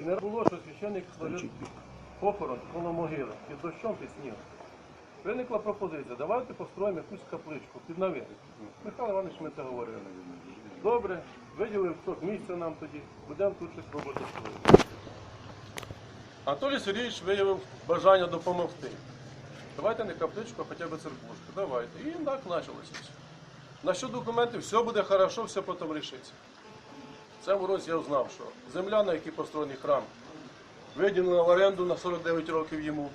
Не було, що священник служив похорон коло могили під дощом, під снігом. Виникла пропозиція, давайте построїмо якусь капличку під навіс. Михайло Іванович, ми це говорили. Добре, виділив кусок місця нам тоді, будемо тут щось роботи строїти. Анатолій Сергійович виявив бажання допомогти. Давайте не капличку, а хоча б церквушку. Давайте. І так почалося все. На що документів, все буде хорошо, все потім рішиться. Цьому році я знав, що земля, на якій построєний храм, виділена в оренду на 49 років йому.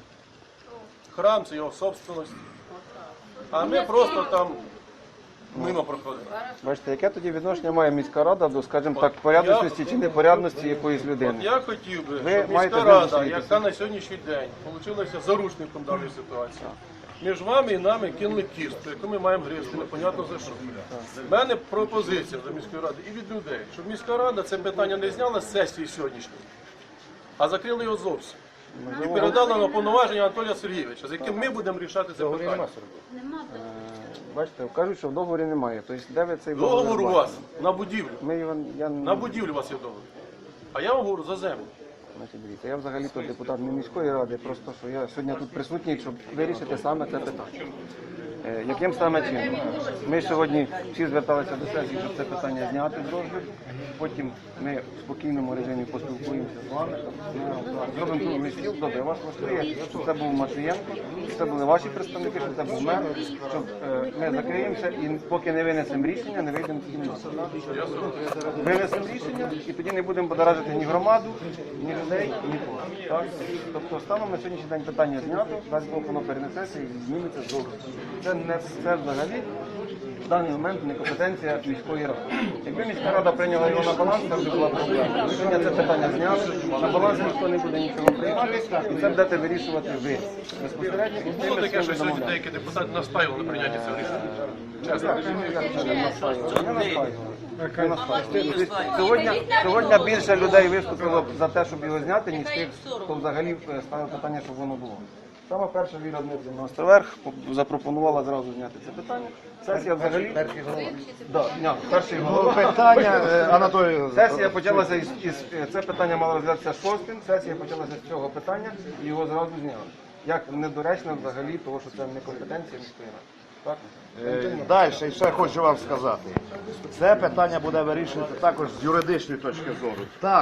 Храм це його собственність. А ми просто там мимо проходимо. Бачите, яке тоді відношення має міська рада до, скажімо так, порядності чи непорядності якоїсь От людини? я хотів би, щоб маєте міська рада, яка на сьогоднішній день вийшла заручником даної ситуації, між вами і нами кинули кістку, яку ми маємо гризти, непонятно за що. У мене пропозиція до міської ради і від людей, щоб міська рада це питання не зняла з сесії сьогоднішньої, а закрили його зовсім. І передала на повноваження Анатолія Сергійовича, з яким ми будемо рішати це питання. Бачите, кажуть, що в договорі немає. Тобто, де ви цей Договор у вас на будівлю. Ми його, я, На будівлю у вас є договор. А я вам говорю за землю. Значить, дивіться, я взагалі то депутат не міської ради, просто що я сьогодні тут присутній, щоб вирішити саме це питання. Е, Яким саме чином? Ми сьогодні всі зверталися до сесії, щоб це питання зняти з розгляду. Потім ми в спокійному режимі поспілкуємося з вами. Ну, Зробимо круглий стіл. Добре, вас влаштує, щоб це був Матвієнко, щоб це були ваші представники, щоб це був мер, щоб е, ми закриємося і поки не винесемо рішення, не вийдемо з кімнати. Винесемо рішення і тоді не будемо подоражити ні громаду, ні людей, нікого. Так? Тобто станом на сьогоднішній день питання знято, дасть Бог воно перенесеться і зніметься з розгляду. Це не це взагалі в даний момент не компетенція міської ради. Якби міська рада прийняла його на баланс, це вже була проблема. Ми Сьогодні це питання зняли, на баланс ніхто не буде нічого приймати, і це будете вирішувати ви безпосередньо і Було таке, що сьогодні деякі депутати настаювали на прийняті цього рішення. Чесно. Не наспаювали. Не наспаювали. Сьогодні, сьогодні більше людей виступило за те, щоб його зняти, ніж тих, хто взагалі е, ставив питання, щоб воно було. Саме перша віра Дмитрівна Островерх запропонувала зразу зняти це питання. Сесія взагалі перший голова. Да, ня, перший голова. Питання, е, Анатолій, Сесія почалася із, із це питання мало розглядатися шостим. Сесія почалася з цього питання і його зразу зняли. Як недоречно взагалі, того що це не компетенція міської ради. Так? е, далі і ще хочу вам сказати. Це питання буде вирішувати також з юридичної точки зору. Так,